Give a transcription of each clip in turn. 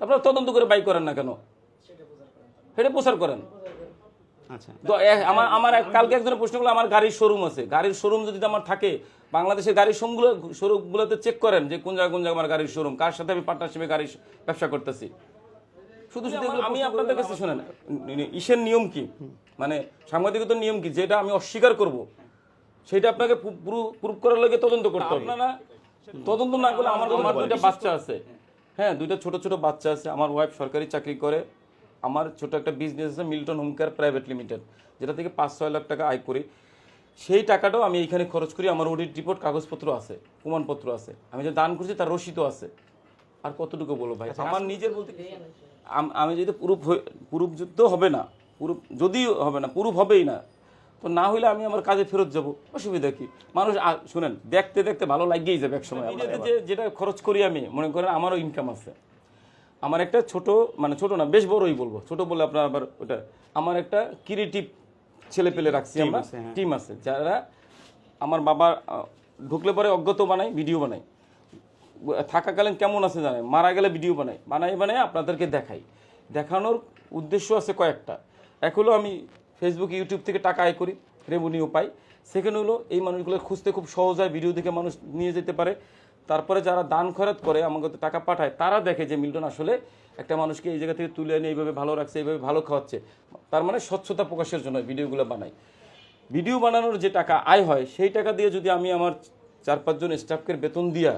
আপনারা তদন্ত করে বাই করেন না কেন? সেটা প্রচার করেন। আচ্ছা। তো আমার আমার কালকে একজনের প্রশ্ন করল আমার গাড়ির শোরুম আছে। গাড়ির শোরুম যদি আমার থাকে বাংলাদেশের গাড়ির শোরুমগুলো শোরুমগুলোতে চেক করেন যে কোন জায়গায় কোন জায়গায় আমার গাড়ির শোরুম কার সাথে আমি পার্টনারশিপে গাড়ির ব্যবসা করতেছি। শুধু শুধু আমি আপনাদের কাছে শুনেন ইসের নিয়ম কি? মানে সাংবাদিকতার নিয়ম কি? যেটা আমি অস্বীকার করব সেটা আপনাকে প্রুফ করার লাগে তদন্ত করতে হবে। আপনারা তদন্ত না করলে আমার আমার বাচ্চা আছে। হ্যাঁ দুইটা ছোট ছোট বাচ্চা আছে। আমার ওয়াইফ সরকারি চাকরি করে। আমার ছোট একটা বিজনেস আছে Milton home care private limited যেটা থেকে পাঁচ ছয় লাখ টাকা আয় করি। সেই টাকাটাও আমি এইখানে খরচ করি। আমার অডিট রিপোর্ট কাগজপত্র আছে প্রমাণপত্র আছে। আমি যে দান করছি তার রসিদও আছে। আর কতটুকু বলব ভাই? আমার নিজের বলতে আমি যদি পুরুপ পুরুপ যুদ্ধ হবে না পুরুপ যদিও হবে না পুরুপ হবেই না। তো না হইলে আমি আমার কাজে ফেরত যাব। অসুবিধা কি? মানুষ শুনেন দেখতে দেখতে ভালো লাগিয়েই যাবে একসময় যে যেটা খরচ করি আমি মনে করেন আমারও ইনকাম আছে। আমার একটা ছোট মানে ছোট না বেশ বড়ই বলব। ছোট বলে আপনার আবার ওটা আমার একটা ক্রিয়েটিভ ছেলে পেলে রাখছি আমরা। হ্যাঁ। টিম আছে যারা আমার বাবা ঢুকলে পরে অজ্ঞত বানাই ভিডিও বানাই থাকাকালীন কেমন আছে জানে মারা গেলে ভিডিও বানাই বানাই বানাই আপনাদেরকে দেখাই। দেখানোর উদ্দেশ্য আছে কয়েকটা। এক হলো আমি ফেসবুক ইউটিউব থেকে টাকা আয় করি রেভিনিউ পাই। সেকেন্ড হলো এই মানুষগুলো খুঁজতে খুব সহজ হয় ভিডিও দেখে মানুষ নিয়ে যেতে পারে। তারপরে যারা দান খয়রাত করে, আমাকে টাকা পাঠায়, তারা দেখে যে মিল্টন আসলে একটা মানুষকে এই জায়গা থেকে তুলে এনে এইভাবে ভালো রাখছে, এইভাবে ভালো খাওয়াচ্ছে। তার মানে স্বচ্ছতা প্রকাশের জন্য ভিডিওগুলো বানাই ভিডিও বানানোর যে টাকা আয় হয়, সেই টাকা দিয়ে যদি আমি আমার চার পাঁচজন স্টাফকে বেতন দিয়া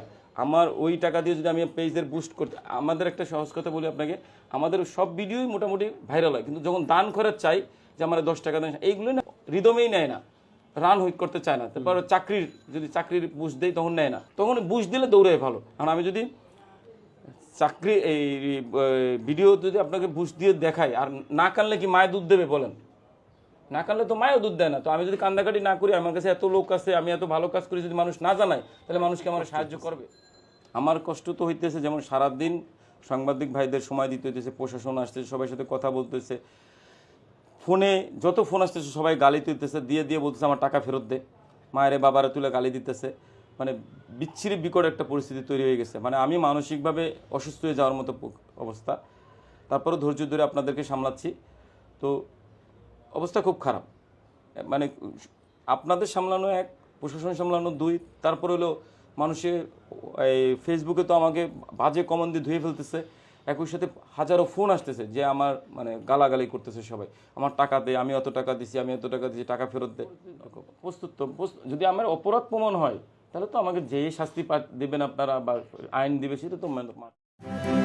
আমার ওই টাকা দিয়ে যদি আমি পেজের বুস্ট করতে, আমাদের একটা সহজ কথা বলি আপনাকে, আমাদের সব ভিডিওই মোটামুটি ভাইরাল হয়। কিন্তু যখন দান খরচ চাই যে আমার দশ টাকা দেন। এইগুলো না রিদমেই নেয় না। রান হইট করতে চায় না। তারপর চাকরির, যদি চাকরির বুঝ দেয়, তখন নেয় না। তখন বুঝ দিলে দৌড়ে ভালো। কারণ আমি যদি চাকরি, এই ভিডিও যদি আপনাকে বুঝ দিয়ে দেখাই, আর না কানলে কি মায়ের দুধ দেবে বলেন? না কানলে তো মায়ের দুধ দেয় না। তো আমি যদি কান্দাকাটি না করি, আমার কাছে এত লোক আছে, আমি এত ভালো কাজ করি, যদি মানুষ না জানায়, তাহলে মানুষকে আমার সাহায্য করবে? আমার কষ্ট তো হইতেছে, যেমন সারাদিন সাংবাদিক ভাইদের সময় দিতে হইতেছে, প্রশাসন আসতেছে সবার সাথে কথা বলতেছে। ফোনে, যত ফোন আসতেছে সবাই গালি তুলতেছে দিয়ে দিয়ে বলতেছে, আমার টাকা ফেরত দে। মায়ের, বাবারা তুলে গালি দিতেছে। মানে বিচ্ছিরি, বিকট একটা পরিস্থিতি তৈরি হয়ে গেছে। মানে আমি মানসিকভাবে অসুস্থ হয়ে যাওয়ার মতো অবস্থা। তারপরে ধৈর্য ধরে আপনাদেরকে সামলাচ্ছি। তো অবস্থা খুব খারাপ। মানে আপনাদের সামলানো এক, প্রশাসন সামলানো দুই, তারপর হলো মানুষের এই ফেসবুকে তো আমাকে বাজে কমন দিয়ে ধুয়ে ফেলতেছে। একই সাথে হাজারো ফোন আসতেছে যে আমার মানে গালাগালি করতেছে সবাই। আমার টাকা দেয় আমি অত টাকা দিছি, আমি অত টাকা দিছি, টাকা ফেরত দে। প্রস্তুত তো যদি আমার অপরাধ প্রমাণ হয়, তাহলে তো আমাকে যেই শাস্তি দেবেন আপনারা বা আইন দিবে, সেটা তো মানে-